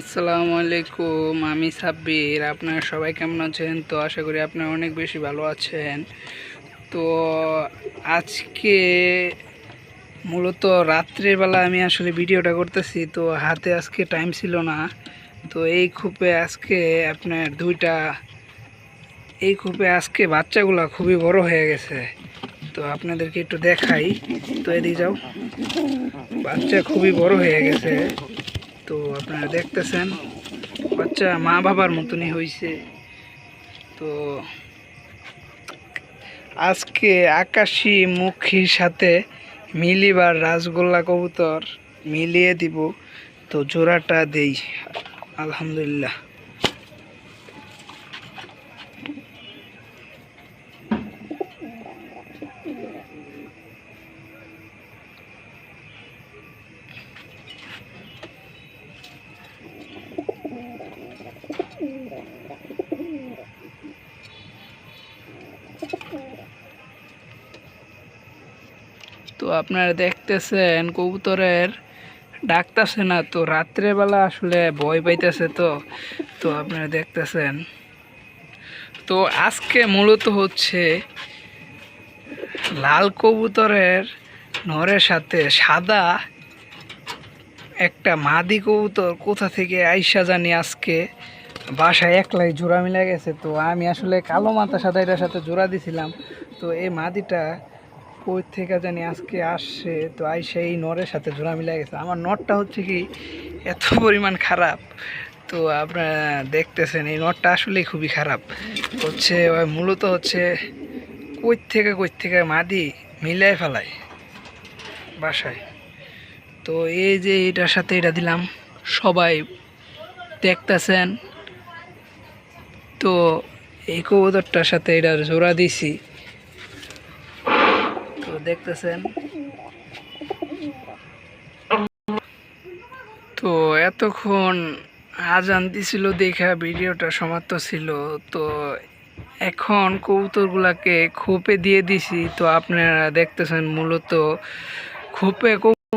আসসালামু আলাইকুম, আমি সাব্বির। আপনারা সবাই কেমন আছেন? তো আশা করি আপনারা অনেক বেশি ভালো আছেন। তো আজকে মূলত রাত্রেবেলা আমি আসলে ভিডিওটা করতেছি, তো হাতে আজকে টাইম ছিল না। তো এই খুপে আজকে আপনার দুইটা, এই খুপে আজকে বাচ্চাগুলো খুবই বড় হয়ে গেছে। তো আপনাদেরকে একটু দেখাই। তো এদিকে যাও। বাচ্চা খুবই বড় হয়ে গেছে। তো আপনারা দেখতেছেন, বাচ্চা মা বাবার মতনই হয়েছে তো আজকে আকাশি মুখীর সাথে মিলিবার রাসগোল্লা কবুতর মিলিয়ে দিব। তো জোড়াটা দেই। আলহামদুলিল্লাহ। তো আপনারা দেখতেছেন, কবুতরের ডাকতেছে না, তো রাত্রেবেলা আসলে ভয় পাইতেছে তো তো আপনারা দেখতেছেন। তো আজকে মূলত হচ্ছে লাল কবুতরের নরের সাথে সাদা একটা মাদি কবুতর কোথা থেকে আইসা জানি আজকে বাসায় একলাই জোড়া মিলে গেছে, তো আমি আসলে কালো মাথা সাদা এটার সাথে জোড়া দিছিলাম। তো এই মাদিটা কই থেকে জানি আজকে আসছে, তো আইসা এই নরের সাথে জোড়া মিলে গেছে। আমার নটটা হচ্ছে কি এত পরিমাণ খারাপ, তো আপনারা দেখতেছেন, এই নটটা আসলেই খুবই খারাপ। হচ্ছে মূলত হচ্ছে কই থেকে কই থেকে মাদি মিলাই ফেলায় বাসায়। তো এই যে এটার সাথে এটা দিলাম, সবাই দেখতেছেন তো এই কবুতরটার সাথে এটা জোড়া দিছি। তো দেখতেছেন। তো এতক্ষণ আজান দিছিল দেখা, ভিডিওটা সমাপ্ত ছিল। তো এখন কবুতরগুলাকে খোপে দিয়ে দিছি। তো আপনারা দেখতেছেন মূলত খোপে